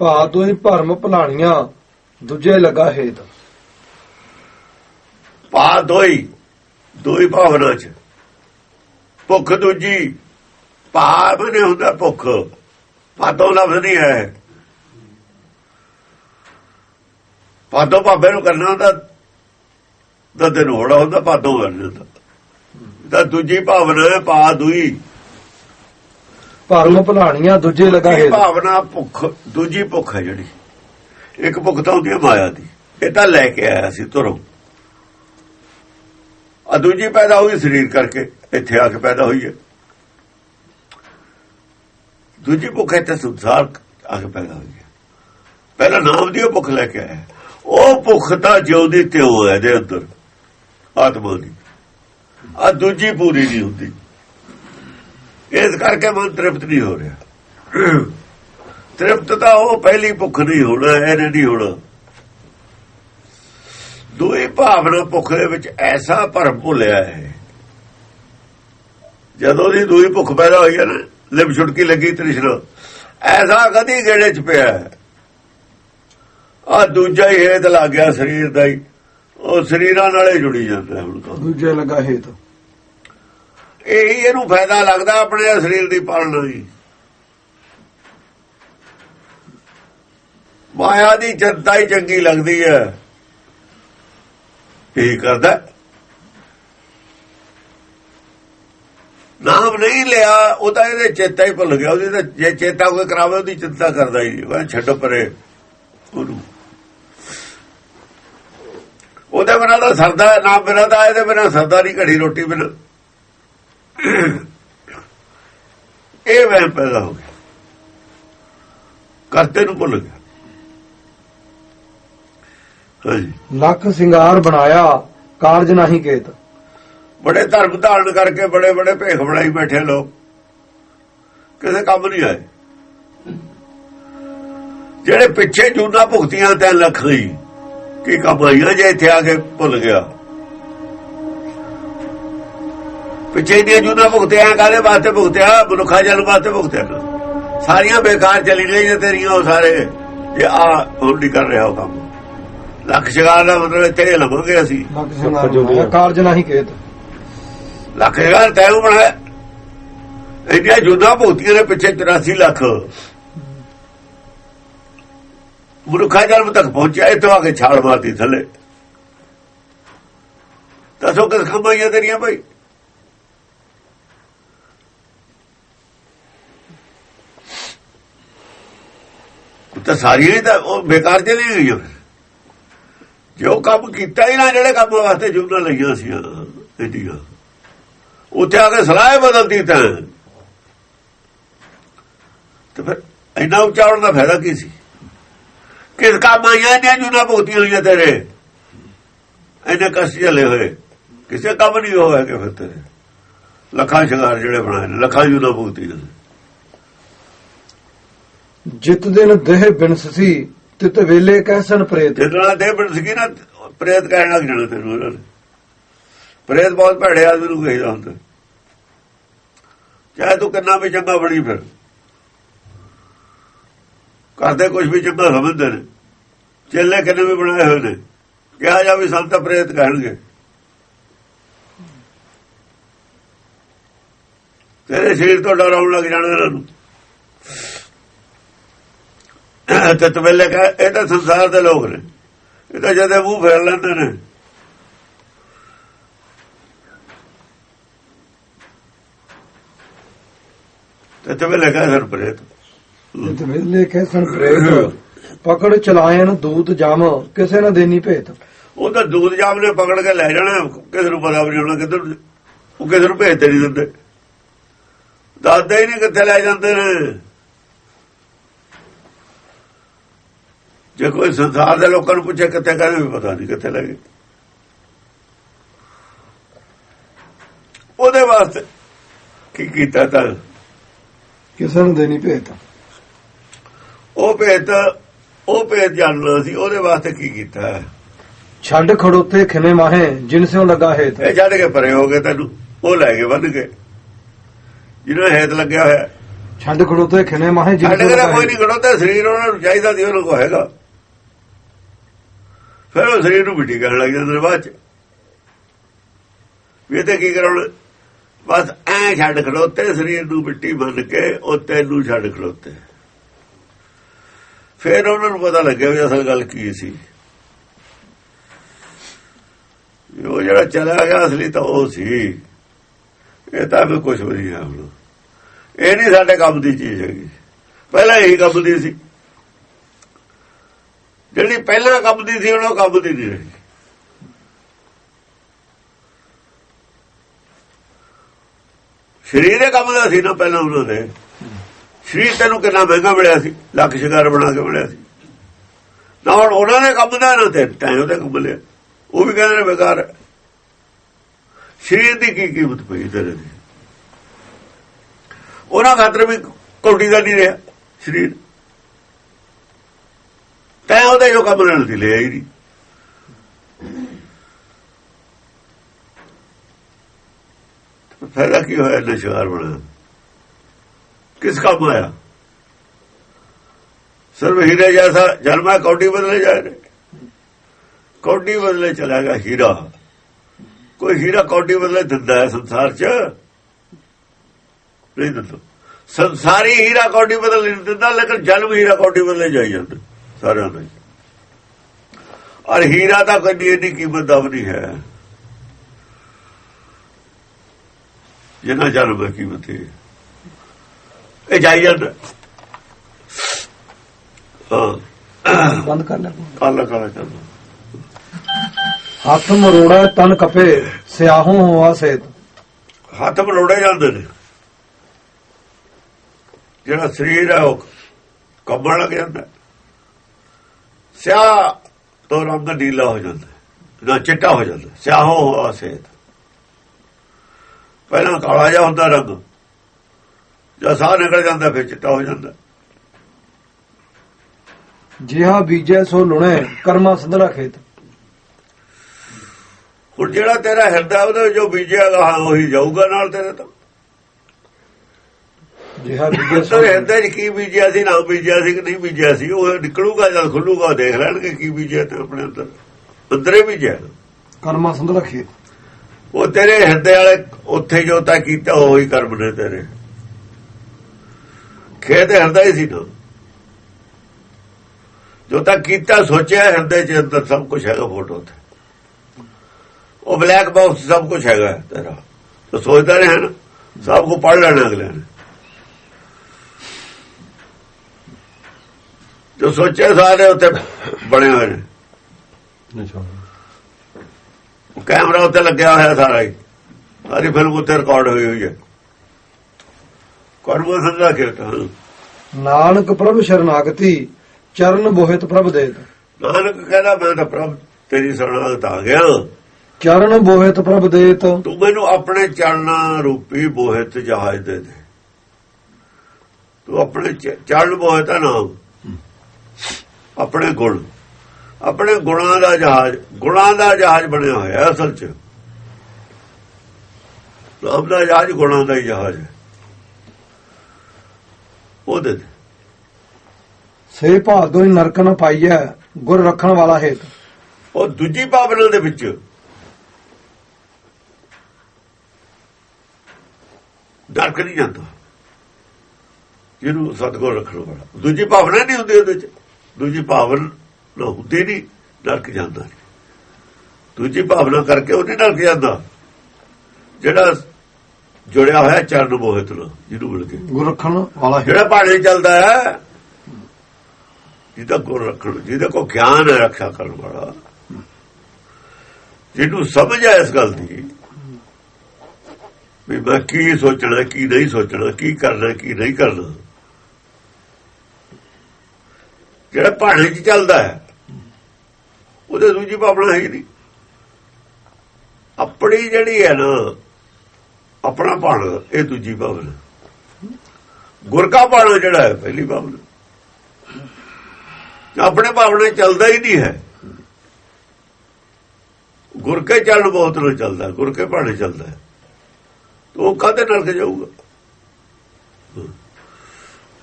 ਭਾ ਦੋਈ ਭਰਮ ਭਲਾਣੀਆਂ, ਦੂਜੇ ਲਗਾ ਹੇਤ। ਪਾ ਦੋਈ ਦੋਈ ਭਾਵਨਾ ਚ। ਭੁੱਖ ਦੂਜੀ ਭਾਵ ਨੇ ਹੁੰਦਾ ਭੁੱਖ। ਪਾਦੋਂ ਲਫ਼ਜ਼ ਨਹੀਂ ਹੈ। ਪਾਦੋਂ ਭਾਵੇਂ ਨੂੰ ਕਰਨਾ ਹੁੰਦਾ ਦਦੇ ਦਿਨ ਹੋੜਾ ਹੁੰਦਾ ਪਾਦੋਂ ਕਰ ਜਾਂਦਾ ਤਾਂ ਦੂਜੀ ਭਾਵਨਾ ਹੈ ਪਾ ਦੂਈ। ਭਰਮ ਭਲਾਣੀਆਂ ਦੂਜੇ ਲਗਾ ਹੇਤ। ਭਾਵਨਾ ਭੁੱਖ ਦੂਜੀ ਭੁੱਖ ਹੈ ਜਿਹੜੀ। ਇੱਕ ਭੁੱਖ ਤਾਂ ਹੁੰਦੀ ਹੈ ਮਾਇਆ ਦੀ। ਇਹ ਤਾਂ ਲੈ ਕੇ ਆਇਆ ਸੀ ਤੁਰੋਂ। ਆ ਦੂਜੀ ਪੈਦਾ ਹੋਈ ਸਰੀਰ ਕਰਕੇ ਇੱਥੇ ਆ ਕੇ ਪੈਦਾ ਹੋਈ ਹੈ। ਦੂਜੀ ਭੁੱਖ ਇੱਥੇ ਸੰਸਾਰ ਆ ਕੇ ਪੈਦਾ ਹੋਈ ਹੈ। ਪਹਿਲਾਂ ਨਾਮ ਦੀ ਉਹ ਭੁੱਖ ਲੈ ਕੇ ਆਇਆ। ਉਹ ਭੁੱਖ ਤਾਂ ਜਿਉਂਦੀ ਤੇ ਹੋ ਹੈ ਇਹਦੇ ਅੰਦਰ ਆਤਮਾ ਦੀ। ਆ ਦੂਜੀ ਪੂਰੀ ਨਹੀਂ ਹੁੰਦੀ। ਇਸ ਕਰਕੇ ਮਨ ਤ੍ਰਿਪਤ ਨਹੀਂ ਹੋ ਰਿਹਾ। ਤ੍ਰਿਪਤ ਤਾਂ ਉਹ ਪਹਿਲੀ ਭੁੱਖ ਨਹੀਂ ਹੋਣਾ ਇਹਨੇ ਨਹੀਂ ਹੋਣਾ। ਦੋਈ ਭਾਵਨਾ ਭੁੱਖ ਦੇ ਵਿੱਚ ਐਸਾ ਭਰਮ ਭੁੱਲਿਆ ਹੈ। ਜਦੋਂ ਦੀ ਦੋਈ ਭੁੱਖ ਪੈਦਾ ਹੋਈ ਹੈ ਨਾ, ਲਿਪ ਛੁਟਕੀ ਲੱਗੀ ਤ੍ਰਿਸ਼ਨਾ। ਐਸਾ ਕਦੀ ਗੇੜੇ ਚ ਪਿਆ। ਆ ਦੂਜਾ ਹੀ ਹੇਤ ਲੱਗ ਗਿਆ ਸਰੀਰ ਦਾ ਹੀ। ਉਹ ਸਰੀਰਾਂ ਨਾਲੇ ਜੁੜੀ ਜਾਂਦਾ ਹੁਣ ਤਾਂ। ਦੂਜੇ ਲਗਾ ਹੇਤ। ਇਹੀ ਇਹਨੂੰ ਫਾਇਦਾ ਲੱਗਦਾ ਆਪਣੇ ਸਰੀਰ ਦੀ ਪਾਲਣਾ ਦੀ ਮਾਇਆ ਦੀ ਚਿੰਤਾ ਹੀ ਚੰਗੀ ਲੱਗਦੀ ਹੈ। ਇਹ ਕਰਦਾ। ਨਾਮ ਨਹੀਂ ਲਿਆ, ਉਹ ਤਾਂ ਇਹਦੇ ਚੇਤਾ ਹੀ ਭੁੱਲ ਗਿਆ। ਉਹਦੀ ਤਾਂ ਜੇ ਚੇਤਾ ਕੋਈ ਕਰਾਵੇ, ਉਹਦੀ ਚਿੰਤਾ ਕਰਦਾ ਹੀ। ਨਹੀਂ ਛੱਡ ਪਰੇ ਉਹਨੂੰ। ਉਹਦੇ ਬਿਨਾਂ ਤਾਂ ਸਰਦਾ ਨਾਮ ਬਿਨਾਂ ਤਾਂ ਇਹਦੇ ਬਿਨਾਂ ਸਰਦਾ ਨਹੀਂ, ਘੜੀ ਰੋਟੀ ਬਿਨਾਂ। ਇਹ ਵਹਿਮ ਪੈਦਾ ਹੋ ਗਿਆ। ਕਰਤੇ ਨੂੰ ਭੁੱਲ ਗਿਆ। ਹਾਂਜੀ। ਲੱਖ ਸਿੰਗਾਰ ਬਣਾਇਆ ਕਾਰਜ ਨਹੀਂ ਕੇਤ। ਬੜੇ ਧਰਮ ਧਾਰਨ ਕਰਕੇ ਬੜੇ ਬੜੇ ਭੇਖ ਬਣਾਈ ਬੈਠੇ ਲੋਕ। ਕਿਸੇ ਕੰਮ ਨਹੀਂ ਆਏ। ਜਿਹੜੇ ਪਿੱਛੇ ਜੂਨਾ ਭੁਗਤੀਆਂ ਤੇ ਲੱਖ ਹੀ ਕੀ ਕੰਮ ਆਈਆਂ ਜੇ ਇੱਥੇ ਆ ਕੇ ਭੁੱਲ ਗਿਆ। ਪਿੱਛੇ ਦੀਆਂ ਜੂਨਾ ਭੁਗਤਿਆ ਕਾਲੇ ਵਾਸਤੇ ਭੁਗਤਿਆ? ਮਨੁੱਖਾ ਜਨ ਵਾਸਤੇ ਭੁਗਤਿਆ। ਸਾਰੀਆਂ ਬੇਕਾਰ ਚਲੀ ਗਈਆਂ ਤੇਰੀਆਂ ਉਹ ਸਾਰੇ। ਇਹ ਆ ਹੁਣ ਨਹੀਂ ਕਰ ਰਿਹਾ ਉਹ ਕੰਮ। ਲੱਖ ਸ਼ਿਕਾਰ ਦਾ ਮਤਲਬ ਇੱਥੇ ਲਵਾਂਗੇ ਅਸੀਂ। ਕਾਰਜ ਨਹੀਂ ਕੇਤ ਲੱਖ ਹਜ਼ਾਰ ਤੈਨੂੰ ਬਣਾਇਆ। ਇੰਡੀਆ ਜੁਦਾ ਭੁਗਤੀਆਂ ਨੇ ਪਿੱਛੇ 83 ਲੱਖ। ਮਨੁੱਖਾ ਜਨਮ ਤੱਕ ਪਹੁੰਚਿਆ ਇੱਥੋਂ ਆ ਕੇ ਛਾਲ ਮਾਰਦੀ ਥੱਲੇ। ਦੱਸੋ ਕਿਸ ਖੰਬਾਈਆਂ ਤੇਰੀਆਂ ਭਾਈ? ਤਾਂ ਸਾਰੀਆਂ ਹੀ ਤਾਂ ਉਹ ਬੇਕਾਰ ਚਲੀ ਗਈਆਂ। ਫਿਰ ਜੋ ਕੰਮ ਕੀਤਾ ਹੀ ਨਾ, ਜਿਹੜੇ ਕੰਮ ਵਾਸਤੇ ਜੁਨਾ ਲਈਆਂ ਸੀ ਇੰਡੀਆ ਉੱਥੇ ਆ ਕੇ ਸਲਾਹ ਬਦਲਦੀ ਤਾਂ। ਤੇ ਫਿਰ ਇੰਨਾ ਉਚਾਰਨ ਦਾ ਫਾਇਦਾ ਕੀ ਸੀ? ਕਿਸ ਕੰਮ ਆਈਆਂ ਨੇ ਜੁਨਾ ਭੁਗਤੀਆਂ ਹੋਈਆਂ ਤੇਰੇ? ਇੰਨੇ ਕਸ਼ਟ ਚਲੇ ਹੋਏ। ਕਿਸੇ ਕੰਮ ਨਹੀਂ ਹੋਇਆ ਕਿ ਫਿਰ ਤੇਰੇ। ਲੱਖਾਂ ਸ਼ਿੰਗਾਰ ਜਿਹੜੇ ਬਣਾਏ ਨੇ, ਲੱਖਾਂ ਜੁਨਾ ਭੁਗਤੀਆਂ ਨੇ। ਜਿਤ ਦਿਨ ਦੇਹ ਬਿਨਸੀ ਤਿਤ ਵੇਲੇ ਕਹਿਸਨ ਪ੍ਰੇਤ। ਜਿੱਦਣਾ ਦੇ ਬਣ ਸਕੀ ਨਾ, ਪ੍ਰੇਤ ਕਹਿਣ ਲੱਗ ਜਾਣਾ ਤੈਨੂੰ ਉਹਨਾਂ ਨੇ। ਪ੍ਰੇਤ ਬਹੁਤ ਭੈੜੇ ਆਦਮੀ ਨੂੰ ਕਹੀਦਾ ਹੁੰਦਾ। ਚਾਹੇ ਤੂੰ ਕਿੰਨਾ ਵੀ ਚੰਗਾ ਬਣੀ ਫਿਰ। ਕਰਦੇ ਕੁਝ ਵੀ ਚੰਗਾ ਸਮਝਦੇ ਨੇ। ਚੇਲੇ ਕਿੰਨੇ ਵੀ ਬਣਾਏ ਹੋਏ ਨੇ। ਕਿਹਾ ਜਾ ਵੀ ਸੰਤ ਪ੍ਰੇਤ ਕਹਿਣਗੇ। ਤੇਰੇ ਸਰੀਰ ਤੋਂ ਡਰਾਉਣ ਲੱਗ ਜਾਣਾ ਇਹਨਾਂ ਨੂੰ। ਤੇ ਤਵੇਲੇ ਕਹ ਇਹ ਤਾਂ ਸੰਸਾਰ ਦੇ ਲੋਕ ਨੇ। ਇਹ ਤਾਂ ਜਦੇ ਮੂੰਹ ਫੇਰ ਲੈਂਦੇ ਨੇ। ਤੇ ਤਵੇਲੇ ਕਹ ਸਰ ਪ੍ਰੇਤ। ਵੇਲੇ ਕਹਿਸਨ ਪ੍ਰੇਤ ਪਕੜ ਚਲਾਇਨ ਦੂਤ ਜਮ ਕਿਸੇ ਨਾ ਦੇਣੀ ਭੇਤ। ਉਹ ਤਾਂ ਦੂਧ ਜਾਮ ਨੇ ਪਕੜ ਕੇ ਲੈ ਜਾਣਾ ਕਿਸੇ ਨੂੰ ਪਤਾ ਨਹੀਂ ਹੋਣਾ ਕਿੱਧਰ ਉਹ ਕਿਸੇ ਨੂੰ ਭੇਜਦੇ ਨਹੀਂ ਦਿੰਦੇ। ਦੱਸਦੇ ਹੀ ਨਹੀਂ ਕਿੱਥੇ ਲੈ ਜਾਂਦੇ ਨੇ। ਜੇ ਕੋਈ ਸੰਸਾਰ ਦੇ ਲੋਕਾਂ ਨੂੰ ਪੁੱਛੇ ਕਿੱਥੇ ਕਹਿੰਦੇ ਵੀ ਪਤਾ ਨਹੀਂ ਕਿੱਥੇ ਲੈ ਗਏ। ਉਹਦੇ ਵਾਸਤੇ ਕੀ ਕੀਤਾ ਤਾਂ? ਕਿਸੇ ਨੂੰ ਦੇਣੀ ਭੇਤ। ਉਹ ਭੇਤ ਉਹ ਭੇਤ ਜਾਣਨਾ ਸੀ ਉਹਦੇ ਵਾਸਤੇ ਕੀ ਕੀਤਾ? ਹੈ ਛੱਡ ਖੜੋਤੇ ਖਿਨੇ ਮਾਹੇ ਜਿਨ ਸਿਓ ਲਗਾ ਹੇਤ। ਇਹ ਛੱਡ ਕੇ ਪਰੇ ਹੋ ਗਏ ਤੈਨੂੰ ਉਹ ਲੈ ਕੇ ਵੱਧ ਕੇ ਜਿਹਨਾਂ ਹੇਤ ਲੱਗਿਆ ਹੋਇਆ। ਛੱਡ ਖੜੋਤੇ ਖਿਨੇ ਮਾਹੇ ਤਾਂ ਕੋਈ ਨਹੀਂ ਖੜੋਤਾ ਸਰੀਰ ਉਹਨਾਂ ਨੂੰ ਚਾਹੀਦਾ ਦੀ ਉਹਨਾਂ ਕੋ ਹੈਗਾ। ਫਿਰ ਉਹ ਸਰੀਰ ਨੂੰ ਮਿੱਟੀ ਕਰਨ ਲੱਗ ਜਾਂਦੇ ਨੇ ਬਾਅਦ ਚ। ਵੀ ਇਹ ਤੇ ਕੀ ਕਰਾਉਣਾ ਬਸ ਐ ਛੱਡ ਖੜੋਤੇ ਸਰੀਰ ਨੂੰ ਮਿੱਟੀ ਮੰਨ ਕੇ ਉਹ ਤੈਨੂੰ ਛੱਡ ਖੜੋਤੇ ਫਿਰ ਉਹਨਾਂ ਨੂੰ ਪਤਾ ਲੱਗਿਆ ਵੀ ਅਸਲ ਗੱਲ ਕੀ ਸੀ। ਉਹ ਜਿਹੜਾ ਚਲਾ ਗਿਆ ਅਸਲੀ ਤਾਂ ਉਹ ਸੀ। ਇਹ ਤਾਂ ਵੀ ਕੁਝ ਵੀ ਨਹੀਂ ਹੈ ਹੁਣ। ਇਹ ਨਹੀਂ ਸਾਡੇ ਕੰਮ ਦੀ ਚੀਜ਼ ਹੈਗੀ। ਪਹਿਲਾਂ ਇਹੀ ਕੰਮ ਦੀ ਸੀ। ਜਿਹੜੀ ਪਹਿਲਾਂ ਕੰਮ ਦੀ ਸੀ, ਹੁਣ ਉਹ ਕੰਮ ਦੀ ਨਹੀਂ ਰਹੀ। ਸ਼ਰੀਰ ਦੇ ਕੰਮ ਸੀ ਨਾ ਪਹਿਲਾਂ ਉਹਨਾਂ ਦੇ ਸ਼ਰੀਰ ਤੈਨੂੰ ਕਿੰਨਾ ਮਹਿੰਗਾ ਮਿਲਿਆ ਸੀ, ਲੱਖ ਸ਼ਿਕਾਰ ਬਣਾ ਕੇ ਮਿਲਿਆ ਸੀ। ਨਾ ਹੁਣ ਉਹਨਾਂ ਦੇ ਕੰਮ ਦਾ ਨਾ ਤੇ ਟਾਈਮ ਉਹਦੇ ਕੰਬ ਲਿਆ। ਉਹ ਵੀ ਕਹਿੰਦੇ ਨੇ ਬੇਕਾਰ ਹੈ। ਸ਼ਰੀਰ ਦੀ ਕੀ ਕੀਮਤ ਪਈ ਤੇਰੇ ਦੀ? ਉਹਨਾਂ ਖਾਤਰ ਵੀ ਕੌਡੀ ਦਾ ਨਹੀਂ ਰਿਹਾ ਸਰੀਰ। ਤੈਂ ਉਹਦੇ ਜੋ ਕੰਮ ਲੈਣ ਦੀ ਲਿਆ ਹੀ ਨਹੀਂ। ਫਾਇਦਾ ਕੀ ਹੋਇਆ ਨਸ਼ਾਰ ਬਣਾ? ਕਿਸ ਕੰਮ ਆਇਆ? ਸਰਵ ਹੀਰੇ ਜੈਸਾ ਜਨਮਾ ਕੌਡੀ ਬਦਲੇ ਜਾ ਰਹੇ। ਕੌਡੀ ਬਦਲੇ ਚਲਾ ਗਿਆ ਹੀਰਾ। ਕੋਈ ਹੀਰਾ ਕੌਡੀ ਬਦਲੇ ਦਿੰਦਾ ਹੈ ਸੰਸਾਰ 'ਚ? ਨਹੀਂ ਦਿੰਦਾ। ਸੰਸਾਰੀ ਹੀਰਾ ਕੌਡੀ ਬਦਲ ਨਹੀਂ ਦਿੰਦਾ, ਲੇਕਿਨ ਜਨਮ ਹੀਰਾ ਕੌਡੀ ਬਦਲੇ ਜਾਈ ਜਾਂਦਾ। ਸਾਰਿਆਂ ਦਾ। ਔਰ ਹੀਰਾ ਦਾ ਕੋਈ ਇੰਨੀ ਕੀਮਤ ਦਾ ਵੀ ਨਹੀਂ ਹੈ। ਜਿੰਨਾ ਜਨਮ ਦੀ ਕੀਮਤ ਹੈ ਇਹ ਜਾਈ ਜਾਂਦਾ। ਹਾਂ। ਬੰਦ ਕਰ ਲੈ। ਕਾਲਾ ਕਾਲਾ ਚੱਲਦਾ ਹੱਥ ਮਰੋੜਾ ਤਨ ਕਪੇ ਸਿਆਹੋਂ ਹੋਆ ਸੇਤ। ਹੱਥ ਮਲੋੜੇ ਜਾਂਦੇ ਨੇ। ਜਿਹੜਾ ਸਰੀਰ ਹੈ ਉਹ ਕੰਬਣ ਲੱਗ ਜਾਂਦਾ। ਸਿਆਹ ਤੋਂ ਰੰਗ ਨੀਲਾ ਹੋ ਜਾਂਦਾ ਨਾ ਚਿੱਟਾ ਹੋ ਜਾਂਦਾ ਸਿਆਹੋ ਹੋਆ ਸੇਤ। ਪਹਿਲਾਂ ਕਾਲਾ ਜਿਹਾ ਹੁੰਦਾ ਰੰਗ ਜਦ ਸਾਹ ਨਿਕਲ ਜਾਂਦਾ ਫਿਰ ਚਿੱਟਾ ਹੋ ਜਾਂਦਾ। ਜਿਹਾ ਬੀਜੈ ਸੋ ਲੁਣੇ ਕਰਮਾ ਸੰਧਰਾ ਖੇਤ। ਹੁਣ ਜਿਹੜਾ ਤੇਰਾ ਹਿਰਦਾ ਉਹਦੇ ਜੋ ਬੀਜਿਆ ਗਾ ਉਹੀ ਜਾਊਗਾ ਨਾਲ ਤੇਰੇ ਤੋਂ। ਜਿਹਾ ਬੀਜੈ ਸੋ ਅੰਦਰ ਹਿਰਦੇ 'ਚ ਕੀ ਬੀਜਿਆ ਸੀ ਨਾ ਬੀਜਿਆ ਸੀ ਕਿ ਨਹੀਂ ਬੀਜਿਆ ਸੀ? ਉਹ ਨਿਕਲੂਗਾ ਜਦ ਖੁੱਲੂਗਾ ਦੇਖ ਲੈਣਗੇ ਕੀ ਬੀਜਿਆ ਤੇ ਆਪਣੇ ਅੰਦਰ। ਅੰਦਰੇ ਬੀਜਿਆ। ਕਰਮਾ ਸੰਧਰਾ ਖੇਤ। ਉਹ ਤੇਰੇ ਹਿਰਦੇ ਵਾਲੇ ਉੱਥੇ ਜੋ ਤਾਂ ਕੀਤਾ ਉਹੀ ਕਰਮ ਨੇ ਤੇਰੇ। ਖੇਤ ਹਿਰਦਾ ਹੀ ਸੀ ਨਾ। ਜੋ ਤਾਂ ਕੀਤਾ ਸੋਚਿਆ ਹਿਰਦੇ 'ਚ ਅੰਦਰ ਸਭ ਕੁਝ ਹੈਗਾ ਫੋਟੋ ਤੇ ਉਹ ਬਲੈਕ ਬਾਕਸ ਸਭ ਕੁਝ ਹੈਗਾ ਤੇਰਾ। ਤੂੰ ਸੋਚਦਾ ਰਿਹਾ ਨਾ ਸਭ ਕੁ ਪੜ ਲੈਣਾ ਅਗਲੇ ਨੇ। ਜੋ ਸੋਚਿਆ ਸਾਰੇ ਉੱਤੇ ਬਣੇ ਹੋਏ ਨੇ। ਕੈਮਰਾ ਉੱਤੇ ਲੱਗਿਆ ਹੋਇਆ ਸਾਰਾ ਹੀ। ਸਾਰੀ ਫਿਲਮ ਉੱਤੇ ਰਿਕਾਰਡ ਹੋਈ ਹੋਈ ਹੈ। ਕਰਮ ਸੰਦਾ ਖੇਤ ਨਾਨਕ ਪ੍ਰਭ ਸ਼ਰਨਾਗਤੀ ਚਰਨ ਬੋਹਿਤ ਪ੍ਰਭ ਦੇਤ। ਨਾਨਕ ਕਹਿੰਦਾ ਮੈਂ ਤਾਂ ਪ੍ਰਭ ਤੇਰੀ ਸ਼ਰਨਾਗਤ ਆ ਗਿਆ। ਚਰਨ ਬੋਹਿਤ ਪ੍ਰਭ ਦੇਤ। ਤੂੰ ਮੈਨੂੰ ਆਪਣੇ ਚਰਨਾਂ ਰੂਪੀ ਬੋਹਿਤ ਜਹਾਜ਼ ਦੇ ਦੇ। ਤੂੰ ਆਪਣੇ ਚਰਨ ਬੋਹਿਤ ਦਾ ਨਾਮ ਆਪਣੇ ਗੁਣ ਆਪਣੇ ਗੁਣਾਂ ਦਾ ਜਹਾਜ਼ ਗੁਣਾਂ ਦਾ ਜਹਾਜ਼ ਬਣਿਆ ਹੋਇਆ ਹੈ ਅਸਲ 'ਚ। ਨਾਮ ਦਾ ਜਹਾਜ਼ ਗੁਣਾਂ ਦਾ ਹੀ ਜਹਾਜ਼ ਹੈ। ਉਹ ਦੇ ਦੇ ਸੇ ਹੀ ਨਰਕ ਨ ਪਾਈਐ ਗੁਰ ਰੱਖਣ ਵਾਲਾ ਹੇਤ। ਉਹ ਦੂਜੀ ਭਾਵਨਾ ਦੇ ਵਿੱਚ। ਡਰਕ ਨਹੀਂ ਜਾਂਦਾ। ਜਿਹਨੂੰ ਸਤਗੁਰ ਰੱਖਣ ਵਾਲਾ। ਦੂਜੀ ਭਾਵਨਾ ਨਹੀਂ ਹੁੰਦੀ ਉਹਦੇ ਚ। ਦੂਜੀ ਭਾਵਨਾ ਹੁੰਦੀ ਨਹੀਂ ਡਰਕ ਜਾਂਦਾ ਦੂਜੀ ਭਾਵਨਾ ਕਰਕੇ ਉਹ ਨਹੀਂ ਡਰਕ ਜਾਂਦਾ। ਜਿਹੜਾ ਜੁੜਿਆ ਹੋਇਆ ਚਰਨ ਮੋਹਿਤ ਨਾਲ ਜਿਹਨੂੰ ਮਿਲ ਕੇ। ਗੁਰ ਰੱਖਣ ਵਾਲਾ ਜਿਹੜਾ ਪਹਾੜੇ ਚੱਲਦਾ ਹੈ ਜਿਹਦਾ ਗੁਰ ਰੱਖਣ ਜਿਹਦੇ ਕੋ ਗਿਆਨ ਹੈ ਰੱਖਿਆ ਕਰਨ ਵਾਲਾ। ਜਿਹਨੂੰ ਸਮਝ ਹੈ ਇਸ ਗੱਲ ਦੀ ਵੀ ਮੈਂ ਕੀ ਸੋਚਣਾ ਕੀ ਨਹੀਂ ਸੋਚਣਾ ਕੀ ਕਰਨਾ ਕੀ ਨਹੀਂ ਕਰਨਾ। ਜਿਹੜਾ ਪਹਾੜੇ 'ਚ ਚੱਲਦਾ ਹੈ? ਉਹਦੇ ਦੂਜੀ ਭਾਵਨਾ ਹੈ ਹੀ ਨਹੀਂ? ਆਪਣੀ ਜਿਹੜੀ ਹੈ ਨਾ, ਆਪਣਾ ਭਾਣਾ ਇਹ ਦੂਜੀ ਭਾਵਨਾ ਗੁਰ ਕਾ ਭਾਣਾ ਜਿਹੜਾ ਹੈ, ਪਹਿਲੀ ਭਾਵਨਾ ਆਪਣੇ ਭਾਵਨਾ ਚੱਲਦਾ ਹੀ ਨਹੀਂ ਹੈ। ਗੁਰ ਕੇ ਚੱਲਣ ਬਹੁਤ ਨੂੰ ਚੱਲਦਾ ਗੁਰ ਕੇ ਭਾਣੇ ਚੱਲਦਾ ਉਹ ਕਾਹਦੇ ਨਾਲ ਕੇ ਜਾਊਗਾ?